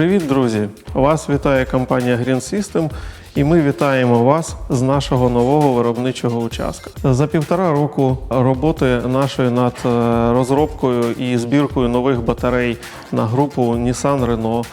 Привіт, друзі! Вас вітає компанія Green System і ми вітаємо вас з нашого нового виробничого участка. За півтора року роботи нашої над е, розробкою і збіркою нових батарей на групу Nissan Renault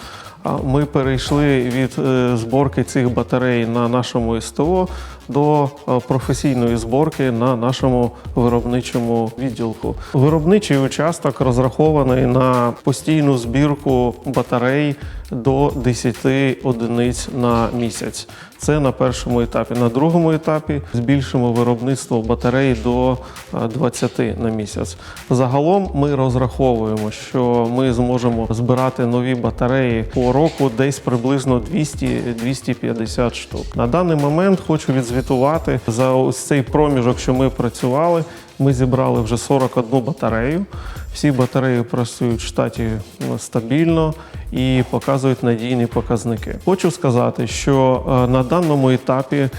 Ми перейшли від е, зборки цих батарей на нашому СТО до е, професійної зборки на нашому виробничому відділку. Виробничий участок розрахований на постійну збірку батарей до 10 одиниць на місяць. Це на першому етапі. На другому етапі збільшимо виробництво батарей до е, 20 на місяць. Загалом ми розраховуємо, що ми зможемо збирати нові батареї по року десь приблизно 200-250 штук. На даний момент хочу відзвітувати за ось цей проміжок, що ми працювали. Ми зібрали вже 41 батарею. Всі батареї працюють в штаті ну, стабільно і показують надійні показники. Хочу сказати, що е, на даному етапі е,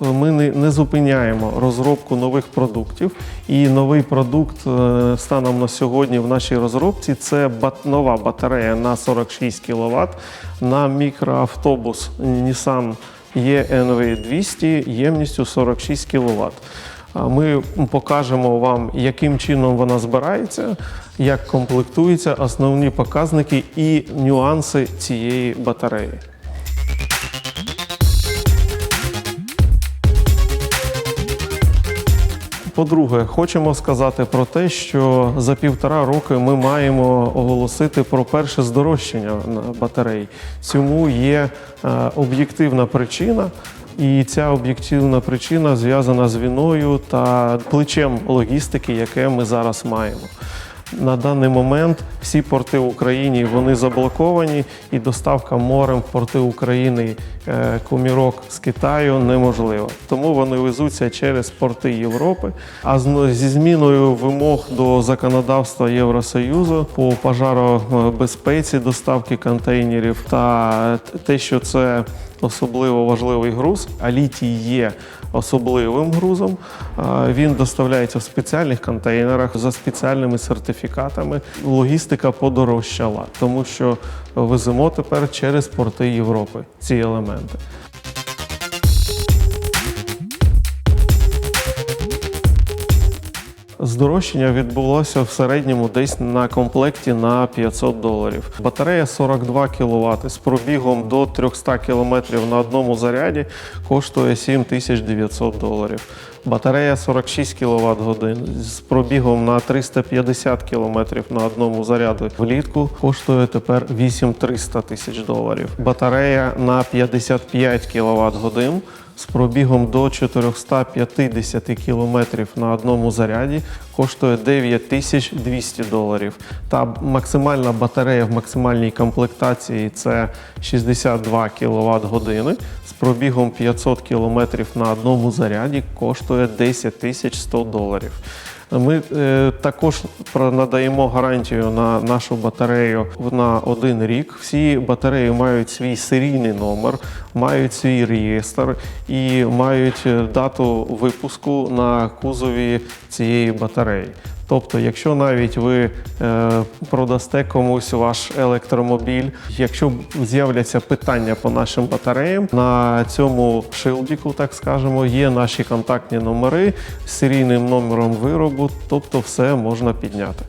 ми не, зупиняємо розробку нових продуктів. І новий продукт е, станом на сьогодні в нашій розробці це нова батарея на 46 кВт на мікроавтобус Nissan ENV 200 ємністю 46 кВт. Ми покажемо вам, яким чином вона збирається, як комплектується, основні показники і нюанси цієї батареї. По-друге, хочемо сказати про те, що за півтора роки ми маємо оголосити про перше здорожчання батарей. Цьому є е, об'єктивна причина. І ця об'єктивна причина зв'язана з війною та плечем логістики, яке ми зараз маємо. На даний момент всі порти в Україні вони заблоковані, і доставка морем в порти України е, комірок з Китаю неможлива. Тому вони везуться через порти Європи. А зі зміною вимог до законодавства Євросоюзу по пожаробезпеці доставки контейнерів та те, що це особливо важливий груз, а літій є особливим грузом. Він доставляється в спеціальних контейнерах за спеціальними сертифікатами. Логістика подорожчала, тому що веземо тепер через порти Європи ці елементи. Здорожчання відбулося в середньому десь на комплекті на 500 доларів. Батарея 42 кВт з пробігом до 300 км на одному заряді коштує 7900 доларів. Батарея 46 кВт годин з пробігом на 350 км на одному заряду влітку коштує тепер 8300 тисяч доларів. Батарея на 55 кВт годин з пробігом до 450 км на одному заряді коштує 9200 доларів. Та максимальна батарея в максимальній комплектації це 62 кВт години з пробігом 500 км на одному заряді коштує 10 100 доларів. Ми е, також надаємо гарантію на нашу батарею на один рік. Всі батареї мають свій серійний номер, мають свій реєстр і мають е, дату випуску на кузові цієї батареї. Тобто, якщо навіть ви е, продасте комусь ваш електромобіль, якщо з'являться питання по нашим батареям, на цьому шилдіку, так скажемо, є наші контактні номери з серійним номером виробу, тобто все можна підняти.